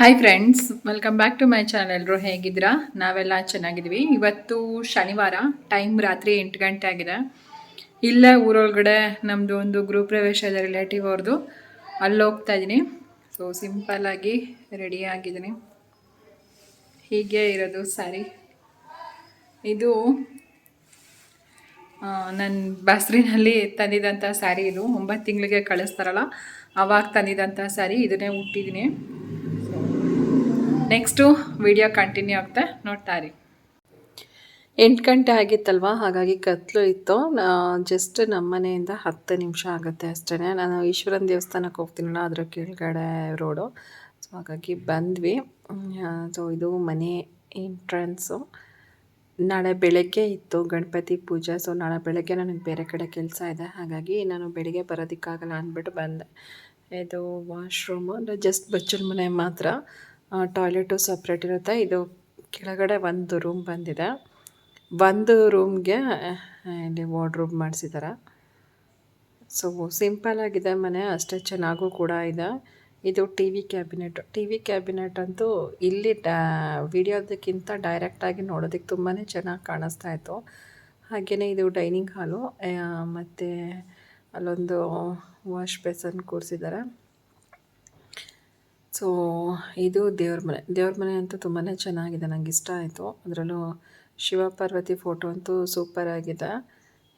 Hi friends welcome back to my channel ಎಲ್ಲರೂ ಹೇಗಿದ್ದೀರಾ? ನಾವೆಲ್ಲ ಚೆನ್ನಾಗಿದ್ದೀವಿ. ಇವತ್ತು ಶನಿವಾರ ಟೈಮ್ ರಾತ್ರಿ ಎಂಟು ಗಂಟೆ ಆಗಿದೆ. ಇಲ್ಲೇ ಊರೊಳಗಡೆ ನಮ್ಮದು ಒಂದು ಗೃಹ ಪ್ರವೇಶ ಇದೆ ರಿಲೇಟಿವ್ ಅವ್ರದ್ದು ಅಲ್ಲಿ ಹೋಗ್ತಾ ಇದ್ದೀನಿ. ಸೊ ಸಿಂಪಲ್ಲಾಗಿ ರೆಡಿ ಆಗಿದ್ದೀನಿ. ಹೀಗೆ ಇರೋದು ಸ್ಯಾರಿ ಇದು ನನ್ನ ಬಸ್ರಿನಲ್ಲಿ ತಂದಿದ್ದಂಥ ಸ್ಯಾರಿ ಇದು. ಒಂಬತ್ತು ತಿಂಗಳಿಗೆ ಕಳಿಸ್ತಾರಲ್ಲ, ಅವಾಗ ತಂದಿದ್ದಂಥ ಸ್ಯಾರಿ ಇದನ್ನೇ ಹುಟ್ಟಿದ್ದೀನಿ ನೆಕ್ಸ್ಟು ವಿಡಿಯೋ ಕಂಟಿನ್ಯೂ ಆಗ್ತಾ ನೋಡ್ತಾ ಇರಿ. ಎಂಟು ಗಂಟೆ ಆಗಿತ್ತಲ್ವಾ? ಹಾಗಾಗಿ ಕತ್ಲು ಇತ್ತು. ಜಸ್ಟ್ ನಮ್ಮ ಮನೆಯಿಂದ ಹತ್ತು ನಿಮಿಷ ಆಗುತ್ತೆ ಅಷ್ಟೇ ನಾನು ಈಶ್ವರನ ದೇವಸ್ಥಾನಕ್ಕೆ ಹೋಗ್ತೀನಲ್ಲ, ಅದರ ಕೆಳಗಡೆ ರೋಡು ಸೊ ಹಾಗಾಗಿ ಬಂದ್ವಿ. ಸೊ ಇದು ಮನೆ ಎಂಟ್ರೆನ್ಸು ನಾಳೆ ಬೆಳಗ್ಗೆ ಇತ್ತು ಗಣಪತಿ ಪೂಜೆ. ಸೊ ನಾಳೆ ಬೆಳಗ್ಗೆ ನನಗೆ ಬೇರೆ ಕಡೆ ಕೆಲಸ ಇದೆ. ಹಾಗಾಗಿ ನಾನು ಬೆಳಿಗ್ಗೆ ಬರೋದಕ್ಕಾಗಲ್ಲ ಅಂದ್ಬಿಟ್ಟು ಬಂದೆ. ಇದು ವಾಶ್ರೂಮು ಅಂದರೆ ಜಸ್ಟ್ ಬಚ್ಚಲ ಮನೆ ಮಾತ್ರ. ಟಾಯ್ಲೆಟು ಸಪ್ರೇಟ್ ಇರುತ್ತೆ. ಇದು ಕೆಳಗಡೆ ಒಂದು ರೂಮ್ ಬಂದಿದೆ. ಒಂದು ರೂಮ್ಗೆ ಇಲ್ಲಿ ವಾರ್ಡ್ರೂಮ್ ಮಾಡಿಸಿದ್ದಾರೆ ಸೊ ಸಿಂಪಲ್ ಆಗಿದೆ ಮನೆ, ಅಷ್ಟೇ ಚೆನ್ನಾಗೂ ಕೂಡ ಇದೆ. ಇದು T V cabinet. T V cabinet ಅಂತೂ ಇಲ್ಲಿ ಡಾ, ವಿಡಿಯೋದಕ್ಕಿಂತ ಡೈರೆಕ್ಟಾಗಿ ನೋಡೋದಕ್ಕೆ ತುಂಬಾ ಚೆನ್ನಾಗಿ ಕಾಣಿಸ್ತಾ ಇತ್ತು. ಹಾಗೆಯೇ ಇದು ಡೈನಿಂಗ್ ಹಾಲು ಮತ್ತು ಅಲ್ಲೊಂದು ವಾಶ್ ಬೇಸನ್ ಕೂರಿಸಿದ್ದಾರೆ ಸೊ ಇದು ದೇವ್ರ ಮನೆ. ದೇವ್ರ ಮನೆ ಅಂತೂ ತುಂಬಾ ಚೆನ್ನಾಗಿದೆ. ನನಗೆ ಇಷ್ಟ ಆಯಿತು. ಅದರಲ್ಲೂ ಶಿವ ಪಾರ್ವತಿ ಫೋಟೋ ಅಂತೂ ಸೂಪರ್ ಆಗಿದೆ.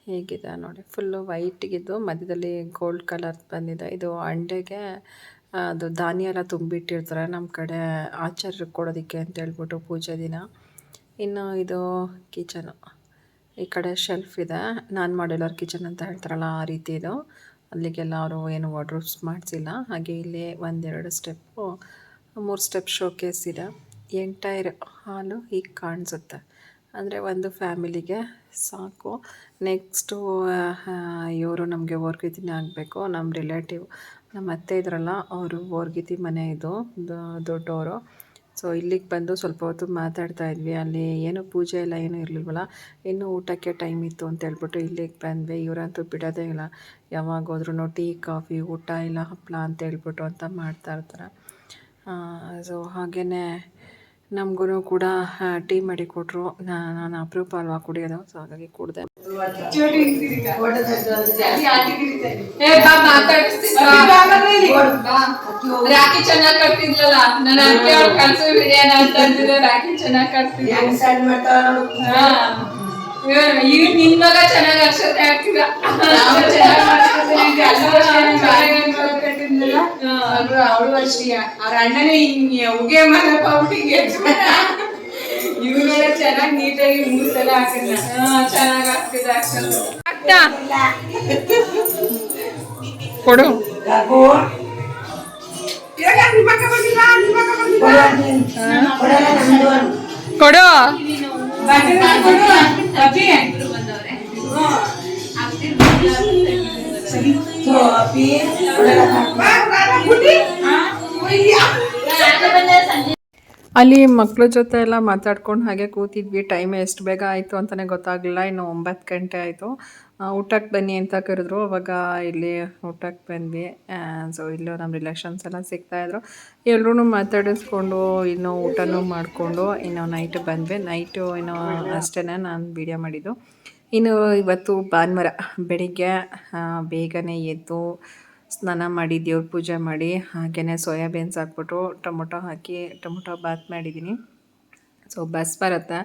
ಹೇಗಿದೆ ನೋಡಿ. ಫುಲ್ಲು ವೈಟಿಗಿದ್ದು ಮಧ್ಯದಲ್ಲಿ ಗೋಲ್ಡ್ ಕಲರ್ ಬಂದಿದೆ. ಇದು ಅಂಡೆಗೆ ಅದು ಧಾನ್ಯ ಎಲ್ಲ ತುಂಬಿಟ್ಟಿರ್ತಾರೆ ನಮ್ಮ ಕಡೆ ಆಚಾರ್ಯರು ಕೊಡೋದಕ್ಕೆ ಅಂತ ಹೇಳ್ಬಿಟ್ಟು ಪೂಜೆ ದಿನ. ಇನ್ನು ಇದು ಕಿಚನು ಈ ಕಡೆ ಶೆಲ್ಫ್ ಇದೆ. ನಾನು ಮಾಡೆಲ್ಲರ್ ಕಿಚನ್ ಅಂತ ಹೇಳ್ತಾರಲ್ಲ ಆ ರೀತಿ ಇದು. ಅಲ್ಲಿಗೆಲ್ಲ ಅವರು ಏನು ವಾರ್ಡ್ರೋಬ್ಸ್ ಮಾಡಿಸಿಲ್ಲ. ಹಾಗೆ ಇಲ್ಲಿ ಒಂದೆರಡು ಸ್ಟೆಪ್ಪು ಮೂರು ಸ್ಟೆಪ್ ಶೋಕೇಸ್ ಇದೆ. ಎಂಟೈರ್ ಹಾಲು ಹೀಗೆ ಕಾಣಿಸುತ್ತೆ. ಅಂದರೆ ಒಂದು ಫ್ಯಾಮಿಲಿಗೆ ಸಾಕು. ನೆಕ್ಸ್ಟು ಇವರು ನಮಗೆ ಓರ್ಗಿತಿನೇ ಆಗಬೇಕು. ನಮ್ಮ ರಿಲೇಟಿವ್ ನಮ್ಮ ಅತ್ತೆ ಇದ್ರಲ್ಲ, ಅವರು ಓರ್ಗಿತಿ ಮನೆ ಇದು ದೊಡ್ಡವರು ಸೊ ಇಲ್ಲಿಗೆ ಬಂದು ಸ್ವಲ್ಪ ಹೊತ್ತು ಮಾತಾಡ್ತಾ ಇದ್ವಿ. ಅಲ್ಲಿ ಏನು ಪೂಜೆ ಎಲ್ಲ ಏನೂ ಇರಲಿಲ್ವಲ್ಲ? ಇನ್ನೂ ಊಟಕ್ಕೆ ಟೈಮ್ ಇತ್ತು ಅಂತ ಹೇಳ್ಬಿಟ್ಟು ಇಲ್ಲಿಗೆ ಬಂದ್ವಿ. ಇವರಂತೂ ಬಿಡೋದೇ ಇಲ್ಲ. ಯಾವಾಗ ಹೋದ್ರೂ ಟೀ, ಕಾಫಿ, ಊಟ ಇಲ್ಲ ಹಪ್ಪಳ ಅಂತ ಹೇಳ್ಬಿಟ್ಟು ಅಂತ ಮಾಡ್ತಾ ಇರ್ತಾರೆ. ಸೊ ಹಾಗೆಯೇ ನಮಗೂ ಕೂಡ ಟೀ ಮಾಡಿ ಕೊಟ್ಟರು ನಾನು ಅಪರೂಪ ಅಲ್ವಾ ಕುಡಿಯೋದು? ಸೊ ಹಾಗಾಗಿ ಕುಡಿದೆ. ರಾಖಿ ಚೆನ್ನಾಗಿ ಕಟ್ತಿದ್ಲಲ್ಲ? ನನ್ನ ಅತ್ತೆ ಅವ್ರು ಬಿರಿಯಾನ ಅಂತ ಅಂದಿದ್ರೆ ರಾಕಿ ಚೆನ್ನಾಗಿ ಕಟ್ತಿದ್ದೆ ಈಗ ನಿನ್ ಮಗ ಚೆನ್ನಾಗಿ ಅಕ್ಷತೆ ಆಗ್ತಿದ ಅವಳು ಅಷ್ಟೇ. ಅವ್ರ ಅಣ್ಣನೇ ಹಿಂಗೆ ಉಗೆ ಮಾಡಪ್ಪ ಹುಟ್ಟಿಗೆ ಇವನೆಲ್ಲ ಚೆನ್ನಾಗಿ ನೀಟಾಗಿ ಮೂರು ಸಲ ಚೆನ್ನಾಗಿ ಆಗ್ತಿದೆ ಕೊಡು. ಕೊಡು. ಕೊಡು ಅಲ್ಲಿ ಮಕ್ಳ ಜೊತೆ ಎಲ್ಲ ಮಾತಾಡ್ಕೊಂಡು ಹಾಗೆ ಕೂತಿದ್ವಿ. ಟೈಮ್ ಎಷ್ಟು ಬೇಗ ಆಯಿತು ಅಂತಲೇ ಗೊತ್ತಾಗಲಿಲ್ಲ. ಇನ್ನು ಒಂಬತ್ತು ಗಂಟೆ ಆಯಿತು. ಊಟಕ್ಕೆ ಬನ್ನಿ ಅಂತ ಕರೆದ್ರು. ಅವಾಗ ಇಲ್ಲಿ ಊಟಕ್ಕೆ ಬಂದ್ವಿ. ಸೊ ಇಲ್ಲೂ ನಮ್ಮ ರಿಲೇಷನ್ಸ್ ಎಲ್ಲ ಸಿಗ್ತಾಯಿದ್ರು ಎಲ್ಲರೂ ಮಾತಾಡಿಸ್ಕೊಂಡು, ಇನ್ನು ಊಟನೂ ಮಾಡಿಕೊಂಡು, ಇನ್ನು ನೈಟ್ ಬಂದ್ವಿ. ನೈಟು ಇನ್ನು ಅಷ್ಟೇ ನಾನು ವೀಡಿಯೋ ಮಾಡಿದ್ದು. ಇನ್ನು ಇವತ್ತು ಭಾನುವಾರ, ಬೆಳಿಗ್ಗೆ ಬೇಗನೆ ಎದ್ದು ಸ್ನಾನ ಮಾಡಿ, ದೇವ್ರ ಪೂಜೆ ಮಾಡಿ ಹಾಗೆಯೇ ಸೋಯಾಬೀನ್ಸ್ ಹಾಕ್ಬಿಟ್ಟು ಟೊಮೊಟೊ ಹಾಕಿ, ಟೊಮೊಟೊ ಬಾತ್ ಮಾಡಿದ್ದೀನಿ ಸೊ ಬಸ್ ಬರುತ್ತೆ.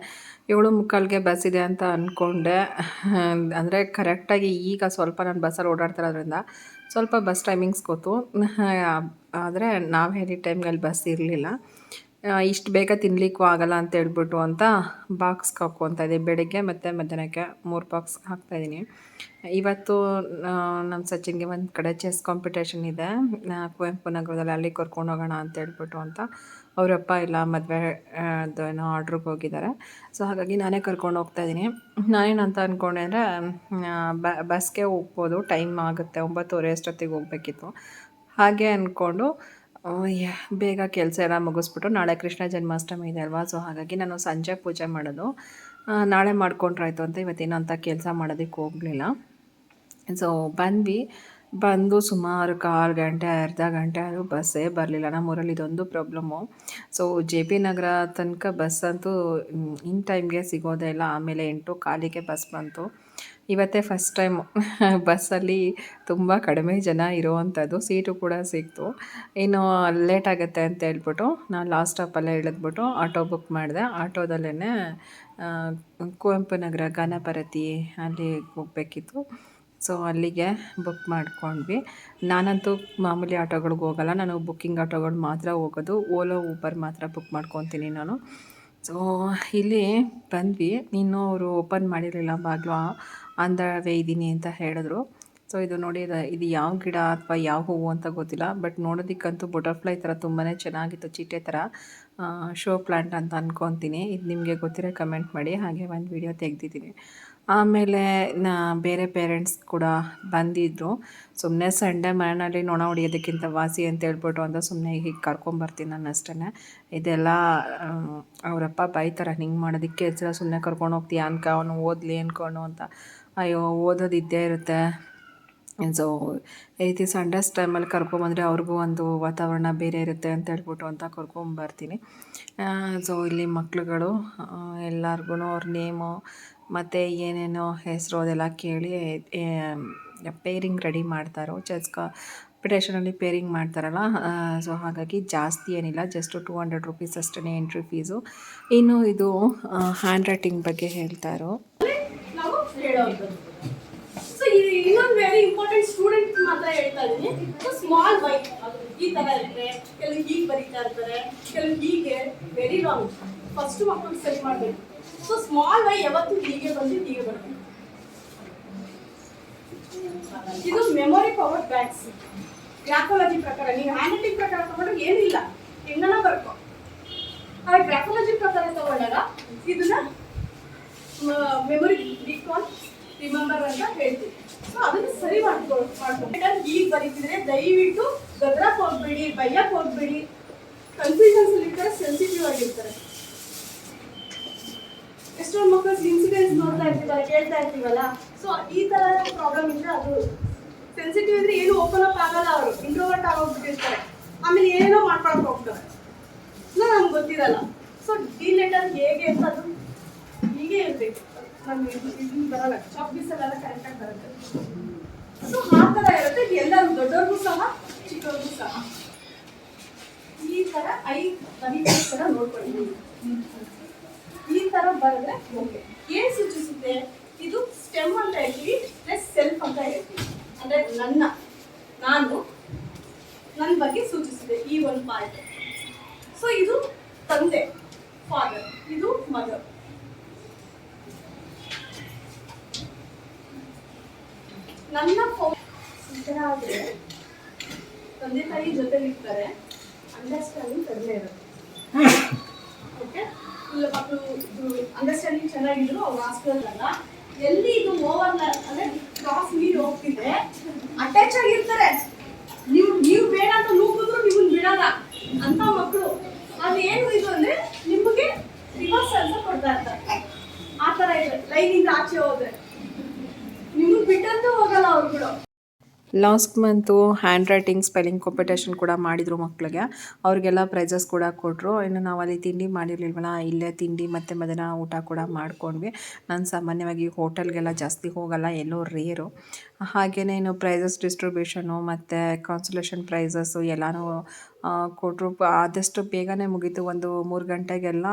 ಏಳು ಮುಕ್ಕಾಲ್ಗೆ ಬಸ್ ಇದೆ ಅಂತ ಅಂದ್ಕೊಂಡೆ ಅಂದರೆ ಕರೆಕ್ಟಾಗಿ ಈಗ ಸ್ವಲ್ಪ ನಾನು ಬಸ್ಸಲ್ಲಿ ಓಡಾಡ್ತಿರೋದ್ರಿಂದ ಸ್ವಲ್ಪ ಬಸ್ ಟೈಮಿಂಗ್ಸ್ ಗೊತ್ತು. ಆದರೆ ನಾವು ಹೇಳಿದ ಟೈಮ್ಗೆ ಬಸ್ ಇರಲಿಲ್ಲ. ಇಷ್ಟು ಬೇಗ ತಿನ್ಲಿಕ್ಕೂ ಆಗಲ್ಲ ಅಂತ ಹೇಳ್ಬಿಟ್ಟು ಅಂತ ಬಾಕ್ಸ್ ಹಾಕ್ಕೊತಾ ಇದ್ದೆ. ಬೆಳಗ್ಗೆ ಮತ್ತು ಮಧ್ಯಾಹ್ನಕ್ಕೆ ಮೂರು ಬಾಕ್ಸ್ ಹಾಕ್ತಾಯಿದ್ದೀನಿ ಇವತ್ತು ನಮ್ಮ ಸಚಿನ್ಗೆ ಒಂದು ಕಡೆ ಚೆಸ್ ಕಾಂಪಿಟೇಷನ್ ಇದೆ. ಕುವೆಂಪು ನಗರದಲ್ಲಿ ಅಲ್ಲಿ ಕರ್ಕೊಂಡು ಹೋಗೋಣ ಅಂತ ಹೇಳ್ಬಿಟ್ಟು ಅಂತ ಅವರಪ್ಪ ಇಲ್ಲ, ಮದುವೆ ಏನೋ ಆರ್ಡ್ರಿಗೆ ಹೋಗಿದ್ದಾರೆ. ಸೊ ಹಾಗಾಗಿ ನಾನೇ ಕರ್ಕೊಂಡು ಹೋಗ್ತಾ ಇದ್ದೀನಿ. ನಾನೇನಂತ ಅಂದ್ಕೊಂಡೆ ಅಂದರೆ ಬಸ್ಗೆ ಹೋಗ್ಬೋದು. ಟೈಮ್ ಆಗುತ್ತೆ. ಒಂಬತ್ತುವರೆ ಅಷ್ಟೊತ್ತಿಗೆ ಹೋಗ್ಬೇಕಿತ್ತು. ಹಾಗೆ ಅಂದ್ಕೊಂಡು ಬೇಗ ಕೆಲಸ ಎಲ್ಲ ಮುಗಿಸ್ಬಿಟ್ಟು ನಾಳೆ ಕೃಷ್ಣ ಜನ್ಮಾಷ್ಟಮಿ ಇದೆ ಅಲ್ವಾ? ಸೊ ಹಾಗಾಗಿ ನಾನು ಸಂಜೆ ಪೂಜೆ ಮಾಡೋದು. ನಾಳೆ ಮಾಡ್ಕೊಂಡ್ರಾಯ್ತು ಅಂತ ಇವತ್ತೇನು ಅಂತ ಕೆಲಸ ಮಾಡೋದಕ್ಕೆ ಹೋಗಲಿಲ್ಲ. ಸೊ ಬಂದ್ವಿ. ಬಂದು ಸುಮಾರು ಕಾಲು ಗಂಟೆ, ಅರ್ಧ ಗಂಟೆ ಆದರೂ ಬಸ್ಸೇ ಬರಲಿಲ್ಲ. ನಮ್ಮೂರಲ್ಲಿ ಇದೊಂದು problem so J P Nagar ತನಕ ಬಸ್ ಅಂತೂ ಇನ್ ಟೈಮ್ಗೆ ಸಿಗೋದೇ ಇಲ್ಲ. ಆಮೇಲೆ ಎಂಟು ಕಾಲಿಗೆ ಬಸ್ ಬಂತು. ಇವತ್ತೇ ಫಸ್ಟ್ ಟೈಮ್ ಬಸ್ಸಲ್ಲಿ ತುಂಬ ಕಡಿಮೆ ಜನ ಇರುವಂಥದ್ದು ಸೀಟು ಕೂಡ ಸಿಕ್ತು. ಇನ್ನು ಲೇಟ್ ಆಗುತ್ತೆ ಅಂತ ಹೇಳ್ಬಿಟ್ಟು ನಾನು ಲಾಸ್ಟ್ ಸ್ಟಾಪಲ್ಲೇ ಇಳಿದ್ಬಿಟ್ಟು ಆಟೋ ಬುಕ್ ಮಾಡಿದೆ. ಆಟೋದಲ್ಲೇ ಕುವೆಂಪು ನಗರ ಗಾನಪರತಿ ಅಲ್ಲಿ ಹೋಗಬೇಕಿತ್ತು. ಸೊ ಅಲ್ಲಿಗೆ ಬುಕ್ ಮಾಡ್ಕೊಂಡ್ವಿ. ನಾನಂತೂ ಮಾಮೂಲಿ ಆಟೋಗಳಿಗೆ ಹೋಗಲ್ಲ. ನಾನು ಬುಕ್ಕಿಂಗ್ ಆಟೋಗಳು ಮಾತ್ರ ಹೋಗೋದು. ಓಲೋ ಊಬರ್ ಮಾತ್ರ ಬುಕ್ ಮಾಡ್ಕೊತೀನಿ ನಾನು. ಸೊ ಇಲ್ಲಿ ಬಂದ್ವಿ. ಇನ್ನೂ ಅವರು ಓಪನ್ ಮಾಡಿರಲಿಲ್ಲ ಬಾಗ್ಲು ಆನ್ ದ ವೇ ಇದ್ದೀನಿ ಅಂತ ಹೇಳಿದ್ರು. ಸೊ ಇದು ನೋಡಿ, ಇದು ಇದು ಯಾವ ಗಿಡ ಅಥವಾ ಯಾವ ಹೂವು ಅಂತ ಗೊತ್ತಿಲ್ಲ ಬಟ್ ನೋಡೋದಕ್ಕಂತೂ ಬಟರ್ಫ್ಲೈ ಥರ ತುಂಬಾ ಚೆನ್ನಾಗಿತ್ತು, ಚಿಟ್ಟೆ ಥರ. ಶೋ ಪ್ಲ್ಯಾಂಟ್ ಅಂತ ಅಂದ್ಕೊತೀನಿ ಇದು ನಿಮಗೆ ಗೊತ್ತಿರೋ ಕಮೆಂಟ್ ಮಾಡಿ, ಹಾಗೆ ಒಂದು ವಿಡಿಯೋ ತೆಗ್ದಿದ್ದೀನಿ. ಆಮೇಲೆ ನಾ ಬೇರೆ ಪೇರೆಂಟ್ಸ್ ಕೂಡ ಬಂದಿದ್ದರು ಸುಮ್ಮನೆ ಸಂಡೇ ಮನೆಯಲ್ಲಿ ನೊಣ ಹೊಡಿಯೋದಕ್ಕಿಂತ ವಾಸಿ ಅಂತ ಹೇಳ್ಬಿಟ್ಟು ಅಂತ ಸುಮ್ಮನೆ ಹೀಗೆ ಕರ್ಕೊಂಬರ್ತೀನಿ ನಾನು ಅಷ್ಟೇ ಇದೆಲ್ಲ ಅವರಪ್ಪ ಬೈತಾರೆ ಹಿಂಗೆ ಮಾಡೋದಕ್ಕೆ ಹೆಚ್ಚಳ ಸುಮ್ಮನೆ ಕರ್ಕೊಂಡು ಹೋಗ್ತೀಯ? ಅನ್ಕ ಅವನು ಓದಲಿ ಅನ್ಕೊಂಡು ಅಂತ. ಅಯ್ಯೋ, ಓದೋದು ಇದ್ದೇ ಇರುತ್ತೆ. ಸೊ ಈ ರೀತಿ ಸಂಡೇಸ್ ಟೈಮಲ್ಲಿ ಕರ್ಕೊಂಬಂದರೆ ಅವ್ರಿಗೂ ಒಂದು ವಾತಾವರಣ ಬೇರೆ ಇರುತ್ತೆ ಅಂತ ಹೇಳ್ಬಿಟ್ಟು ಅಂತ ಕರ್ಕೊಂಬರ್ತೀನಿ ಸೊ ಇಲ್ಲಿ ಮಕ್ಳುಗಳು ಎಲ್ಲರಿಗೂ ಅವ್ರ ನೇಮು ಮತ್ತು ಏನೇನೋ ಹೆಸರು ಅದೆಲ್ಲ ಕೇಳಿ ಪೇರಿಂಗ್ ರೆಡಿ ಮಾಡ್ತಾರೋ ಚೆಸ್ ಕಾಂಪಿಟೇಷನಲ್ಲಿ ಪೇರಿಂಗ್ ಮಾಡ್ತಾರಲ್ಲ ಸೊ ಹಾಗಾಗಿ ಜಾಸ್ತಿ ಏನಿಲ್ಲ ಜಸ್ಟ್ ಟೂ ಹಂಡ್ರೆಡ್ ರುಪೀಸ್ ಅಷ್ಟೇ ಎಂಟ್ರಿ ಫೀಸು ಇನ್ನು ಇದು ಹ್ಯಾಂಡ್ ರೈಟಿಂಗ್ ಬಗ್ಗೆ ಹೇಳ್ತಾರೋ. ಇದು ವೆರಿ ಇಂಪಾರ್ಟೆಂಟ್ ಸ್ಟೂಡೆಂಟ್ ಮಾತ್ರ ಹೇಳ್ತಾ ಈ ತರ ಇರುತ್ತೆ ಕೆಲವು ಹೀಗೆ ಬರೀತಾ ಇರ್ತಾರೆ ಕೆಲವು ಹೀಗೆ ವೆರಿ ರಾಂಗ್ ಫಸ್ಟ್ ಮಕ್ಕಳು ಸೆಟ್ ಮಾಡಬೇಕು. ಸೊ ಸ್ಮಾಲ್ ವೈ ಯಾವತ್ತು ಹೀಗೆ ಬಂದು ಹೀಗೆ ಬರ್ತದೆ ಇದು ಮೆಮೊರಿ ಪವರ್ ಬ್ಯಾಕ್ಸ್ ಗ್ರಾಫಾಲಜಿ ಪ್ರಕಾರ, ನೀವು ಹ್ಯಾಂಡಿಂಗ್ ಪ್ರಕಾರ ತಗೊಂಡ್ರೆ ಏನಿಲ್ಲ. ಹೆಂಗನ ಬರ್ಕೋ? ಆದ್ರೆ ಗ್ರಾಫಾಲಜಿ ಪ್ರಕಾರ ತಗೊಂಡಾಗ ಇದನ್ನ ಮೆಮೊರಿ ರಿಕಾಲ್ ರಿಮೆಂಬರ್ ಅಂತ ಹೇಳ್ತೀವಿ. ಸೊ ಅದನ್ನ ಸರಿ ಮಾಡ್ಕೊ ಮಾಡ್ಕೊಂಡು ಈಗ ಬರೀತಿದ್ರೆ ದಯವಿಟ್ಟು ಗದ್ರಕ್ ಹೋಗ್ಬೇಡಿ ಬೈಯಕ್ ಹೋಗ್ಬೇಡಿ ಕನ್ಫ್ಯೂಷನ್ಸ್ ಇರ್ತಾರೆ ಸೆನ್ಸಿಟಿವ್ ಆಗಿರ್ತಾರೆ. ಎಷ್ಟೊಂದು ಮಕ್ಕಳು ಇನ್ಸಿಡೆನ್ಸ್ ನೋಡ್ತಾ ಇರ್ತೀವಲ್ಲ, ಕೇಳ್ತಾ ಇರ್ತೀವಲ್ಲ? ಸೊ ಈ ತರ ಪ್ರಾಬ್ಲಮ್ ಇದ್ರೆ ಅದು ಸೆನ್ಸಿಟಿವ್ ಇದ್ರೆ ಏನು ಓಪನ್ ಅಪ್ ಆಗಲ್ಲ ಅವರು. ಇಂಟ್ರೋವರ್ಟ್ ಆಗೋಗ್ಬಿಟ್ಟಿರ್ತಾರೆ. ಆಮೇಲೆ ಏನೇನೋ ಮಾಡ್ಕೊಳಕ್ ಹೋಗ್ತಾರೆ ನಮ್ಗೆ ಗೊತ್ತಿರಲ್ಲ. ಸೊ ಡಿ ಲೆಟರ್ ಹೇಗೆ ಅಂತ ಅದು ಹೀಗೆ ಇರ್ಬೇಕು ನಮ್ಗೆ ಇದು ಇದು ಬರಲ್ಲ. ಚಾಕ್ ಪೀಸಲ್ಲೆಲ್ಲ ಕರೆಕ್ಟಾಗಿ ಬರುತ್ತೆ. ಸೊ ಆ ಥರ ಇರುತ್ತೆ. ಎಲ್ಲರೂ ದೊಡ್ಡವ್ರಿಗೂ ಸಹ, ಚಿಕ್ಕವ್ರಿಗೂ ಸಹ. ಈ ಥರ ಐ ಬರೀತರ ನೋಡ್ಕೊಳ್ಳಿ ಈ ತರ ಬರೆದ್ರೆ ಓಕೆ ಏನ್ ಸೂಚಿಸುತ್ತೆ? ಇದು ಸ್ಟೆಮ್ ಅಂತ ಹೇಳ್ತೀವಿ ಪ್ಲಸ್ ಸೆಲ್ಫ್ ಅಂತ ಹೇಳ್ತೀವಿ. ಅಂದ್ರೆ ನನ್ನ, ನಾನು ನನ್ನ ಬಗ್ಗೆ ಸೂಚಿಸಿದೆ ಈ ಒಂದು ಪಾಯಿಂಟ್ ಸೊ ಇದು ತಂದೆ ಫಾದರ್ ಇದು ಮದರ್ ನನ್ನ ಆದ್ರೆ ತಂದೆ ತಾಯಿ ಜೊತೆಲಿ ಇರ್ತಾರೆ ಅಂಡರ್ಸ್ಟ್ಯಾಂಡಿಂಗ್ ಕಡಿಮೆ ಇರುತ್ತೆ. ಓಕೆ ಇಲ್ಲ ಮಕ್ಕಳು ಅಂಡರ್ಸ್ಟ್ಯಾಂಡಿಂಗ್ ಚೆನ್ನಾಗಿದ್ರು, ಅವ್ರು ಹಾಸ್ಪಿಟಲ್ ಎಲ್ಲಿ ಇದು ಓವರ್ ಅಂದ್ರೆ ಕ್ರಾಸ್ ಮೀರಿ ಹೋಗ್ತಿದೆ. ಅಟ್ಯಾಚ್ ಆಗಿರ್ತಾರೆ. ನೀವು ನೀವು ಬೇಡ ಅಂತ ನೂಕಿದ್ರು ನಿಮ್ಮನ್ನ ಬಿಡಲ್ಲ ಅಂತ ಮಕ್ಕಳು ಅದು ಏನು ಇದು ಅಂದ್ರೆ ನಿಮಗೆ ರಿವರ್ಸ್ ಅಂತ ಕೊಡ್ತಾ ಇರ್ತಾರೆ. ಆ ಇದೆ. ಲೈನಿಂದ ಆಚೆ ಹೋದ್ರೆ. ನಿಮ್ಗೆ ಬಿಟ್ಟಂತೂ ಹೋಗಲ್ಲ ಅವ್ರುಗಳು last month hand writing spelling competition ಕೂಡ ಮಾಡಿದರು ಮಕ್ಕಳಿಗೆ ಅವ್ರಿಗೆಲ್ಲ ಪ್ರೈಸಸ್ ಕೂಡ ಕೊಟ್ಟರು ಇನ್ನು ನಾವು ಅಲ್ಲಿ ತಿಂಡಿ ಮಾಡಿರಲಿಲ್ವಲ್ಲ, ಇಲ್ಲೇ ತಿಂಡಿ ಮತ್ತು ಮಧ್ಯಾಹ್ನ ಊಟ ಕೂಡ ಮಾಡ್ಕೊಂಡ್ವಿ. ನಾನು ಸಾಮಾನ್ಯವಾಗಿ ಹೋಟೆಲ್ಗೆಲ್ಲ ಜಾಸ್ತಿ ಹೋಗಲ್ಲ, ಎಲ್ಲೋ ರೇರು ಹಾಗೆಯೇ ಇನ್ನು ಪ್ರೈಸಸ್ ಡಿಸ್ಟ್ರಿಬ್ಯೂಷನು ಮತ್ತು ಕಾನ್ಸುಲೇಷನ್ ಪ್ರೈಸಸ್ಸು ಎಲ್ಲನೂ ಕೊಟ್ಟರು ಆದಷ್ಟು ಬೇಗನೆ ಮುಗೀತು. ಒಂದು ಮೂರು ಗಂಟೆಗೆಲ್ಲ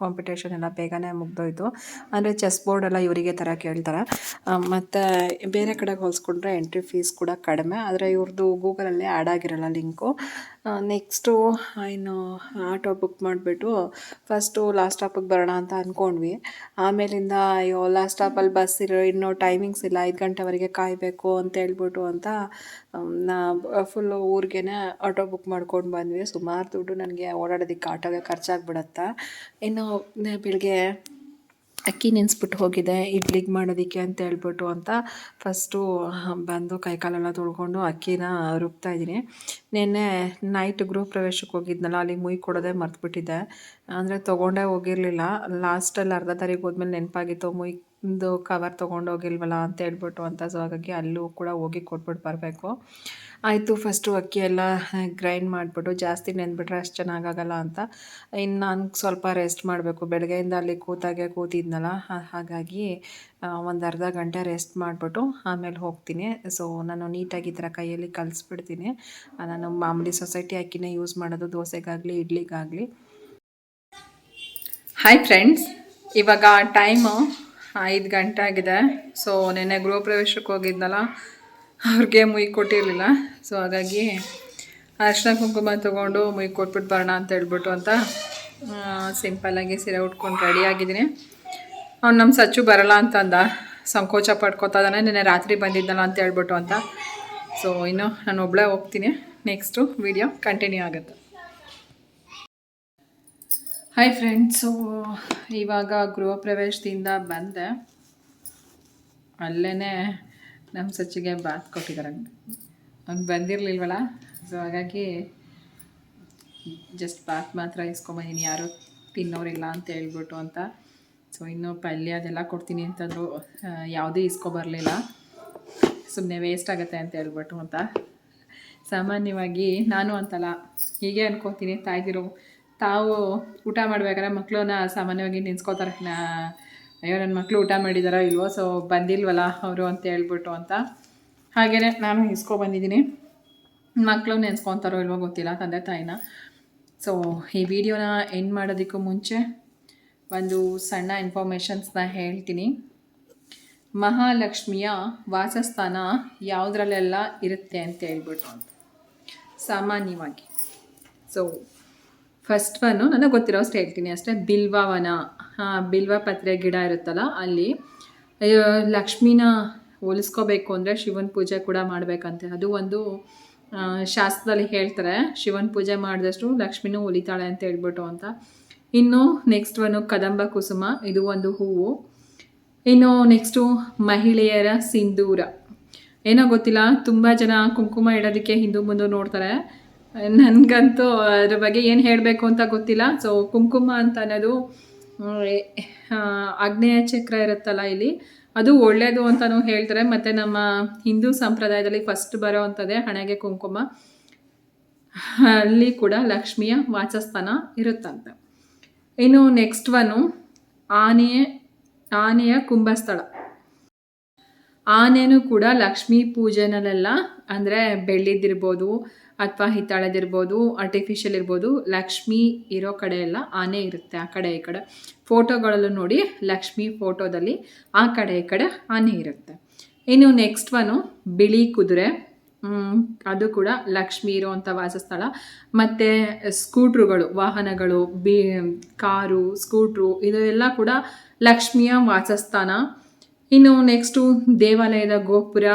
ಕಾಂಪಿಟೇಷನ್ ಎಲ್ಲ ಬೇಗನೆ ಮುಗ್ದೋಯ್ತು. ಅಂದರೆ ಚೆಸ್ ಬೋರ್ಡ್ ಎಲ್ಲ ಇವರಿಗೆ ಥರ ಕೇಳ್ತಾರೆ. ಮತ್ತು ಬೇರೆ ಕಡೆಗೆ ಹೋಲಿಸ್ಕೊಂಡ್ರೆ ಎಂಟ್ರಿ ಫೀಸ್ ಕೂಡ ಕಡಿಮೆ. ಆದರೆ ಇವ್ರದ್ದು ಗೂಗಲಲ್ಲಿ ಆ್ಯಡ್ ಆಗಿರಲ್ಲ ಲಿಂಕು ನೆಕ್ಸ್ಟು ಏನು ಆಟೋ ಬುಕ್ ಮಾಡಿಬಿಟ್ಟು ಫಸ್ಟು ಲಾಸ್ಟ್ ಸ್ಟಾಪಿಗೆ ಬರೋಣ ಅಂತ ಅಂದ್ಕೊಂಡ್ವಿ ಆಮೇಲಿಂದ ಅಯ್ಯೋ ಲಾಸ್ಟ್ ಸ್ಟಾಪಲ್ಲಿ ಬಸ್ ಇರೋ ಇನ್ನೂ ಟೈಮಿಂಗ್ಸ್ ಇಲ್ಲ, ಐದು ಗಂಟೆವರೆಗೆ ಕಾಯಬೇಕು ಅಂತ ಹೇಳ್ಬಿಟ್ಟು ಅಂತ ನಾ ಫುಲ್ಲು ಊರಿಗೆ ಆಟೋ ಬುಕ್ ಮಾಡ್ಕೊಂಡು ಬಂದ್ವಿ. ಸುಮಾರು ದುಡ್ಡು ನನಗೆ ಓಡಾಡೋದಕ್ಕೆ ಆಟೋಗೆ ಖರ್ಚಾಗ್ಬಿಡತ್ತೆ. ಇನ್ನು ಬೆಳಿಗ್ಗೆ ಅಕ್ಕಿ ನೆನೆಸ್ಬಿಟ್ಟು ಹೋಗಿದೆ, ಇಡ್ಲಿಗೆ ಮಾಡೋದಕ್ಕೆ ಅಂತ ಹೇಳ್ಬಿಟ್ಟು ಅಂತ ಫಸ್ಟು ಬಂದು ಕೈಕಾಲೆಲ್ಲ ತೊಳ್ಕೊಂಡು ಅಕ್ಕಿನ ರುಬ್ತಾ ಇದ್ದೀನಿ. ನಿನ್ನೆ ನೈಟ್ ಗೃಹ ಪ್ರವೇಶಕ್ಕೆ ಹೋಗಿದ್ನಲ್ಲ ಅಲ್ಲಿ ಮುಯ್ ಕೊಡೋದೇ ಮರ್ತುಬಿಟ್ಟಿದ್ದೆ. ಅಂದರೆ ತೊಗೊಂಡೇ ಹೋಗಿರಲಿಲ್ಲ. ಲಾಸ್ಟಲ್ಲಿ ಅರ್ಧ ತಾರೀಕು ಹೋದ್ಮೇಲೆ ನೆನಪಾಗಿತ್ತು ಮುಯ್ ಒಂದು ಕವರ್ ತೊಗೊಂಡೋಗಿಲ್ವಲ್ಲ ಅಂತ ಹೇಳ್ಬಿಟ್ಟು ಅಂತ ಸೊ ಹಾಗಾಗಿ ಅಲ್ಲೂ ಕೂಡ ಹೋಗಿ ಕೊಟ್ಬಿಟ್ಟು ಬರಬೇಕು. ಆಯಿತು ಫಸ್ಟು ಅಕ್ಕಿ ಎಲ್ಲ ಗ್ರೈಂಡ್ ಮಾಡಿಬಿಟ್ಟು ಜಾಸ್ತಿ ನೆನ್ಬಿಟ್ರೆ ಅಷ್ಟು ಚೆನ್ನಾಗಾಗಲ್ಲ ಅಂತ. ಇನ್ನು ನಾನು ಸ್ವಲ್ಪ ರೆಸ್ಟ್ ಮಾಡಬೇಕು. ಬೆಳಗ್ಗೆಯಿಂದ ಅಲ್ಲಿ ಕೂತಾಗೆ ಕೂತಿದ್ನಲ್ಲ ಹಾಗಾಗಿ ಒಂದು ಅರ್ಧ ಗಂಟೆ ರೆಸ್ಟ್ ಮಾಡಿಬಿಟ್ಟು ಆಮೇಲೆ ಹೋಗ್ತೀನಿ. ಸೊ ನಾನು ನೀಟಾಗಿ ಈ ಥರ ಕೈಯಲ್ಲಿ ಕಲಿಸ್ಬಿಡ್ತೀನಿ. ನಾನು ಮಾಮೂಲಿ ಸೊಸೈಟಿ ಅಕ್ಕಿನೇ ಯೂಸ್ ಮಾಡೋದು, ದೋಸೆಗಾಗಲಿ, ಇಡ್ಲಿಗಾಗಲಿ. ಹಾಯ್ ಫ್ರೆಂಡ್ಸ್ ಇವಾಗ ಟೈಮು ಐದು ಗಂಟೆ ಆಗಿದೆ. ಸೊ ನೆನ್ನೆ ಗೃಹ ಪ್ರವೇಶಕ್ಕೆ ಹೋಗಿದ್ನಲ್ಲ, ಅವ್ರಿಗೆ ಮುಯ್ ಕೊಟ್ಟಿರಲಿಲ್ಲ. ಸೊ ಹಾಗಾಗಿ ಅರ್ಶಿನ ಕುಂಕುಮ ತೊಗೊಂಡು ಮುಯ್ ಕೊಟ್ಬಿಟ್ಟು ಬರೋಣ ಅಂತ ಹೇಳ್ಬಿಟ್ಟು ಅಂತ ಸಿಂಪಲ್ಲಾಗಿ ಸೀರೆ ಉಟ್ಕೊಂಡು ರೆಡಿ ಆಗಿದ್ದೀನಿ. ಅವ್ನು ನಮ್ಮ ಸಚ್ಚು ಬರಲ್ಲ ಅಂತಂದ. ಸಂಕೋಚ ಪಡ್ಕೋತಾ ಇದ್ದಾನೆ. ನೆನ್ನೆ ರಾತ್ರಿ ಬಂದಿದ್ದಲ್ಲ ಅಂತ ಹೇಳ್ಬಿಟ್ಟು ಅಂತ. ಸೊ ಇನ್ನು ನಾನು ಒಬ್ಬಳೇ ಹೋಗ್ತೀನಿ. ನೆಕ್ಸ್ಟು ವಿಡಿಯೋ ಕಂಟಿನ್ಯೂ ಆಗುತ್ತೆ. ಹಾಯ್ ಫ್ರೆಂಡ್ಸು ಇವಾಗ ಗೃಹ ಪ್ರವೇಶದಿಂದ ಬಂದೆ. ಅಲ್ಲೇ ನಮ್ಮ ಸಚ್ಚಿಗೆ ಬಾತ್ ಕೊಟ್ಟಿದ್ದಾರೆ ಅವ್ನು ಬಂದಿರಲಿಲ್ವಲ್ಲ? ಸೊ ಹಾಗಾಗಿ ಜಸ್ಟ್ ಬಾತ್ ಮಾತ್ರ ಇಸ್ಕೊಂಬಂದಿನಿ ಯಾರು ತಿನ್ನೋರಿಲ್ಲ ಅಂತ ಹೇಳ್ಬಿಟ್ಟು ಅಂತ. ಸೊ ಇನ್ನೂ ಪಲ್ಯ ಅದೆಲ್ಲ ಕೊಡ್ತೀನಿ ಅಂತಂದರು ಯಾವುದೇ ಯಾವುದೂ ಇಸ್ಕೊಬರಲಿಲ್ಲ ಸುಮ್ಮನೆ ವೇಸ್ಟ್ ಆಗುತ್ತೆ ಅಂತ ಹೇಳ್ಬಿಟ್ಟು ಅಂತ. ಸಾಮಾನ್ಯವಾಗಿ ನಾನು ಅಂತಲ್ಲ, ಹೀಗೆ ಅನ್ಕೋತೀನಿ ತಾಯ್ದಿರು. ತಾವು ಊಟ ಮಾಡ್ಬೇಕಾದ್ರೆ ಮಕ್ಕಳನ್ನ ಸಾಮಾನ್ಯವಾಗಿ ನಿನ್ಸ್ಕೋತಾರೆ ಅಯ್ಯೋ ನನ್ನ ಮಕ್ಕಳು ಊಟ ಮಾಡಿದಾರೋ ಇಲ್ವೋ ಸೊ ಬಂದಿಲ್ವಲ್ಲ ಅವರು ಅಂತ ಹೇಳ್ಬಿಟ್ಟು ಅಂತ. ಹಾಗೆಯೇ ನಾನು ಇಸ್ಕೊಬಂದಿದ್ದೀನಿ ಮಕ್ಕಳು ನೆನ್ಸ್ಕೊತಾರೋ ಇಲ್ವೋ ಗೊತ್ತಿಲ್ಲ, ತಂದೆ ತಾಯಿನ. ಸೊ ಈ ವಿಡಿಯೋನ ಎಂಡ್ ಮಾಡೋದಕ್ಕೂ ಮುಂಚೆ ಒಂದು ಸಣ್ಣ ಇನ್ಫಾರ್ಮೇಷನ್ಸ್ನ ಹೇಳ್ತೀನಿ. ಮಹಾಲಕ್ಷ್ಮಿಯ ವಾಸಸ್ಥಾನ ಯಾವುದ್ರಲ್ಲೆಲ್ಲ ಇರುತ್ತೆ ಅಂತ ಹೇಳ್ಬಿಟ್ಟು ಸಾಮಾನ್ಯವಾಗಿ. ಸೊ ಫಸ್ಟ್ ಒನ್ನು ನನಗೆ ಗೊತ್ತಿರೋ ಅಷ್ಟು ಹೇಳ್ತೀನಿ ಅಷ್ಟೇ. ಬಿಲ್ವವನ ಬಿಲ್ವ ಪತ್ರೆ ಗಿಡ ಇರುತ್ತಲ್ಲ, ಅಲ್ಲಿ ಲಕ್ಷ್ಮೀನ ಹೋಲಿಸ್ಕೋಬೇಕು ಅಂದರೆ ಶಿವನ ಪೂಜೆ ಕೂಡ ಮಾಡಬೇಕಂತೆ. ಅದು ಒಂದು ಶಾಸ್ತ್ರದಲ್ಲಿ ಹೇಳ್ತಾರೆ, ಶಿವನ ಪೂಜೆ ಮಾಡಿದಷ್ಟು ಲಕ್ಷ್ಮಿನೂ ಹೊಲಿತಾಳೆ ಅಂತ ಹೇಳ್ಬಿಟ್ಟು ಅಂತ. ಇನ್ನು ನೆಕ್ಸ್ಟ್ ಒನ್ನು ಕದಂಬ ಕುಸುಮ. ಇದು ಒಂದು ಹೂವು. ಇನ್ನು ನೆಕ್ಸ್ಟು ಮಹಿಳೆಯರ ಸಿಂಧೂರ. ಏನೋ ಗೊತ್ತಿಲ್ಲ, ತುಂಬ ಜನ ಕುಂಕುಮ ಇಡೋದಕ್ಕೆ ಹಿಂದೂ ಮುಂದೆ ನೋಡ್ತಾರೆ. ನನಗಂತೂ ಅದ್ರ ಬಗ್ಗೆ ಏನು ಹೇಳಬೇಕು ಅಂತ ಗೊತ್ತಿಲ್ಲ. ಸೊ ಕುಂಕುಮ ಅಂತ ಅನ್ನೋದು ಆಗ್ನೇಯ ಚಕ್ರ ಇರುತ್ತಲ್ಲ ಇಲ್ಲಿ. ಅದು ಒಳ್ಳೆಯದು ಅಂತಲೂ ಹೇಳ್ತಾರೆ. ಮತ್ತು ನಮ್ಮ ಹಿಂದೂ ಸಂಪ್ರದಾಯದಲ್ಲಿ ಫಸ್ಟ್ ಬರೋ ಅಂಥದ್ದೇ ಹಣೆಗೆ ಕುಂಕುಮ. ಅಲ್ಲಿ ಕೂಡ ಲಕ್ಷ್ಮಿಯ ವಾಚಸ್ಥಾನ ಇರುತ್ತಂತೆ. ಇನ್ನು ನೆಕ್ಸ್ಟ್ ಒನ್ನು ಆನೆಯ ಆನೆಯ ಕುಂಭಸ್ಥಳ. ಆನೆನೂ ಕೂಡ ಲಕ್ಷ್ಮೀ ಪೂಜೆನಲ್ಲೆಲ್ಲ ಅಂದರೆ ಬೆಳ್ಳಿದಿರ್ಬೋದು ಅಥವಾ ಹಿತ್ತಾಳೆದಿರ್ಬೋದು ಆರ್ಟಿಫಿಷಿಯಲ್ ಇರ್ಬೋದು, ಲಕ್ಷ್ಮಿ ಇರೋ ಕಡೆ ಎಲ್ಲ ಆನೆ ಇರುತ್ತೆ ಆ ಕಡೆ ಈ ಕಡೆ. ಫೋಟೋಗಳಲ್ಲೂ ನೋಡಿ ಲಕ್ಷ್ಮಿ ಫೋಟೋದಲ್ಲಿ ಆ ಕಡೆ ಈ ಕಡೆ ಆನೆ ಇರುತ್ತೆ. ಇನ್ನು ನೆಕ್ಸ್ಟ್ ಒನು ಬಿಳಿ ಕುದುರೆ. ಅದು ಕೂಡ ಲಕ್ಷ್ಮಿ ಇರುವಂಥ ವಾಸಸ್ಥಳ. ಮತ್ತು ಸ್ಕೂಟ್ರುಗಳು, ವಾಹನಗಳು, ಬಿ, ಕಾರು, ಸ್ಕೂಟ್ರು, ಇದೆಲ್ಲ ಕೂಡ ಲಕ್ಷ್ಮಿಯ ವಾಸಸ್ಥಾನ. ಇನ್ನು ನೆಕ್ಸ್ಟು ದೇವಾಲಯದ ಗೋಪುರ.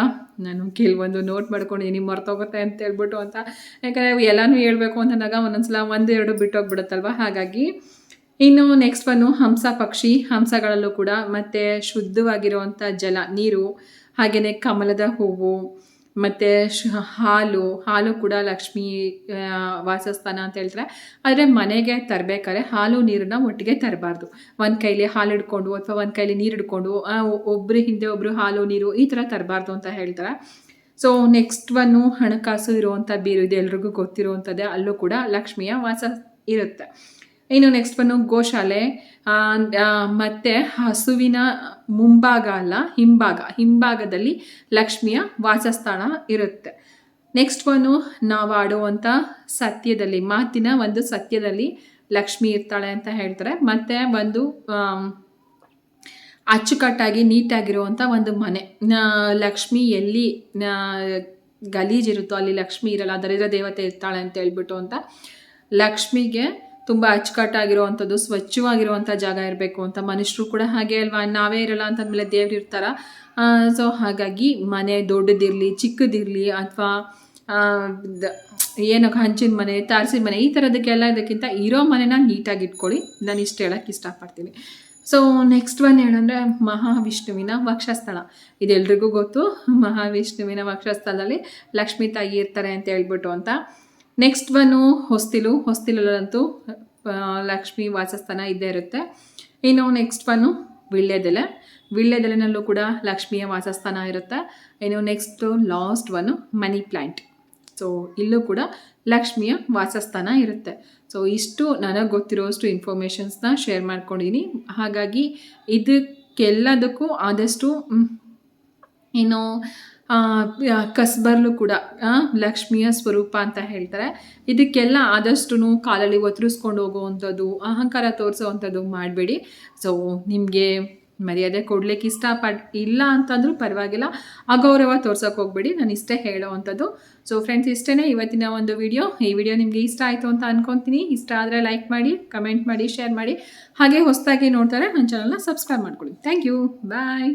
ನಾನು ಕೆಲವೊಂದು ನೋಟ್ ಮಾಡ್ಕೊಂಡಿದ್ದೀನಿ ಮರ್ತೋಗುತ್ತೆ ಅಂತ ಹೇಳ್ಬಿಟ್ಟು ಅಂತ. ಯಾಕಂದರೆ ಎಲ್ಲನೂ ಹೇಳ್ಬೇಕು ಅಂತಂದಾಗ ಒಂದೊಂದ್ಸಲ ಒಂದು ಎರಡು ಬಿಟ್ಟೋಗ್ಬಿಡುತ್ತಲ್ವ? ಹಾಗಾಗಿ ಇನ್ನು ನೆಕ್ಸ್ಟ್ ಬಂದು ಹಂಸ ಪಕ್ಷಿ, ಹಂಸಗಳಲ್ಲೂ ಕೂಡ ಮತ್ತು ಶುದ್ಧವಾಗಿರುವಂಥ ಜಲ, ನೀರು ಹಾಗೆಯೇ ಕಮಲದ ಹೂವು ಮತ್ತು ಹಾಲು ಹಾಲು ಕೂಡ ಲಕ್ಷ್ಮೀ ವಾಸಸ್ಥಾನ ಅಂತ ಹೇಳ್ತಾರೆ. ಆದರೆ ಮನೆಗೆ ತರಬೇಕಾದ್ರೆ ಹಾಲು ನೀರನ್ನ ಒಟ್ಟಿಗೆ ತರಬಾರ್ದು. ಒಂದು ಕೈಲಿ ಹಾಲು ಹಿಡ್ಕೊಂಡು ಅಥವಾ ಒಂದು ಕೈಲಿ ನೀರು ಹಿಡ್ಕೊಂಡು ಒಬ್ಬರು ಹಿಂದೆ ಒಬ್ಬರು ಹಾಲು, ನೀರು ಈ ಥರ ತರಬಾರ್ದು ಅಂತ ಹೇಳ್ತಾರೆ. ಸೊ ನೆಕ್ಸ್ಟ್ ಒನ್ನು ಹಣಕಾಸು ಇರುವಂಥ ಬೀರು ಇದೆ ಎಲ್ರಿಗೂ ಗೊತ್ತಿರುವಂಥದ್ದೇ ಅಲ್ಲೂ ಕೂಡ ಲಕ್ಷ್ಮಿಯ ವಾಸ ಇರುತ್ತೆ. ಇನ್ನು ನೆಕ್ಸ್ಟ್ ಬಂದು ಗೋಶಾಲೆ ಮತ್ತೆ ಹಸುವಿನ ಮುಂಭಾಗ ಅಲ್ಲ, ಹಿಂಭಾಗ. ಹಿಂಭಾಗದಲ್ಲಿ ಲಕ್ಷ್ಮಿಯ ವಾಸಸ್ಥಾನ ಇರುತ್ತೆ. ನೆಕ್ಸ್ಟ್ ಒಂದು ನಾವು ಆಡುವಂಥ ಸತ್ಯದಲ್ಲಿ, ಮಾತಿನ ಒಂದು ಸತ್ಯದಲ್ಲಿ ಲಕ್ಷ್ಮಿ ಇರ್ತಾಳೆ ಅಂತ ಹೇಳ್ತಾರೆ. ಮತ್ತೆ ಒಂದು ಅಚ್ಚುಕಟ್ಟಾಗಿ ನೀಟಾಗಿರುವಂಥ ಒಂದು ಮನೆ. ಲಕ್ಷ್ಮಿ ಎಲ್ಲಿ ಗಲೀಜ್ ಗಲೀಜಿರುತ್ತೋ ಅಲ್ಲಿ ಲಕ್ಷ್ಮಿ ಇರಲ್ಲ, ದರಿದ್ರ ದೇವತೆ ಇರ್ತಾಳೆ ಅಂತ ಹೇಳ್ಬಿಟ್ಟು ಅಂತ ಲಕ್ಷ್ಮಿಗೆ ತುಂಬ ಅಚ್ಚುಕಟ್ಟಾಗಿರುವಂಥದ್ದು ಸ್ವಚ್ಛವಾಗಿರುವಂಥ ಜಾಗ ಇರಬೇಕು ಅಂತ ಮನುಷ್ಯರು ಕೂಡ ಹಾಗೆ ಅಲ್ವಾ? ನಾವೇ ಇರಲ್ಲ ಅಂತಂದಮೇಲೆ ದೇವ್ರು ಇರ್ತಾರ. ಸೊ ಹಾಗಾಗಿ ಮನೆ ದೊಡ್ಡದಿರಲಿ, ಚಿಕ್ಕದಿರಲಿ ಅಥವಾ ಏನೋ ಹಂಚಿನ ಮನೆ, ತಾರಸಿನ ಮನೆ, ಈ ಥರದಕ್ಕೆಲ್ಲ ಇದಕ್ಕಿಂತ ಇರೋ ಮನೆನ ನೀಟಾಗಿ ಇಟ್ಕೊಳ್ಳಿ. ನಾನು ಇಷ್ಟು ಹೇಳೋಕ್ಕೆ ಇಷ್ಟಪಡ್ತೀನಿ. ಸೊ ನೆಕ್ಸ್ಟ್ ಒನ್ ಏನಂದರೆ ಮಹಾವಿಷ್ಣುವಿನ ವಕ್ಷಸ್ಥಳ. ಇದೆಲ್ರಿಗೂ ಗೊತ್ತು, ಮಹಾವಿಷ್ಣುವಿನ ವಕ್ಷಸ್ಥಳದಲ್ಲಿ ಲಕ್ಷ್ಮೀ ತಾಯಿ ಇರ್ತಾರೆ ಅಂತ ಹೇಳ್ಬಿಟ್ಟು ಅಂತ. ನೆಕ್ಸ್ಟ್ ಒನ್ನು ಹೊಸ್ತಿಲು ಹೊಸ್ತಿಲಲ್ಲಂತೂ ಲಕ್ಷ್ಮಿ ವಾಸಸ್ಥಾನ ಇದ್ದೇ ಇರುತ್ತೆ. ಇನ್ನು ನೆಕ್ಸ್ಟ್ ಒನ್ನು ವೀಳ್ಯದೆಲೆ. ವೀಳ್ಯದೆಲೆನಲ್ಲೂ ಕೂಡ ಲಕ್ಷ್ಮಿಯ ವಾಸಸ್ಥಾನ ಇರುತ್ತೆ. ಇನ್ನು next last one money plant so ಇಲ್ಲೂ ಕೂಡ ಲಕ್ಷ್ಮಿಯ ವಾಸಸ್ಥಾನ ಇರುತ್ತೆ. ಸೊ ಇಷ್ಟು ನನಗೆ ಗೊತ್ತಿರೋಷ್ಟು ಇನ್ಫಾರ್ಮೇಷನ್ಸ್ನ ಶೇರ್ ಮಾಡ್ಕೊಂಡಿದ್ದೀನಿ ಹಾಗಾಗಿ ಇದಕ್ಕೆಲ್ಲದಕ್ಕೂ ಆದಷ್ಟು ಮ್, ಕಸ್ಬರ್ಲು ಕೂಡ ಲಕ್ಷ್ಮಿಯ ಸ್ವರೂಪ ಅಂತ ಹೇಳ್ತಾರೆ. ಇದಕ್ಕೆಲ್ಲ ಆದಷ್ಟು ಕಾಲಲ್ಲಿ ಒತ್ತರಿಸ್ಕೊಂಡು ಹೋಗುವಂಥದ್ದು, ಅಹಂಕಾರ ತೋರಿಸೋವಂಥದ್ದು ಮಾಡಬೇಡಿ. ಸೊ ನಿಮಗೆ ಮರ್ಯಾದೆ ಕೊಡ್ಲಿಕ್ಕೆ ಇಷ್ಟಪಟ್ಟು ಇಲ್ಲ ಅಂತಂದ್ರೂ ಪರವಾಗಿಲ್ಲ. ಅಗೌರವ ತೋರ್ಸೋಕೆ ಹೋಗ್ಬೇಡಿ. ನಾನು ಇಷ್ಟೇ ಹೇಳೋವಂಥದ್ದು. ಸೊ ಫ್ರೆಂಡ್ಸ್ ಇಷ್ಟೇ ಇವತ್ತಿನ ಒಂದು ವಿಡಿಯೋ. ಈ ವಿಡಿಯೋ ನಿಮಗೆ ಇಷ್ಟ ಆಯಿತು ಅಂತ ಅನ್ಕೊತೀನಿ. ಇಷ್ಟ ಆದರೆ ಲೈಕ್ ಮಾಡಿ ಕಮೆಂಟ್ ಮಾಡಿ ಶೇರ್ ಮಾಡಿ. ಹಾಗೆ ಹೊಸದಾಗಿ ನೋಡ್ತಾರೆ, ನನ್ನ ಚಾನಲ್ನ ಸಬ್ಸ್ಕ್ರೈಬ್ ಮಾಡ್ಕೊಳ್ಳಿ. Thank you bye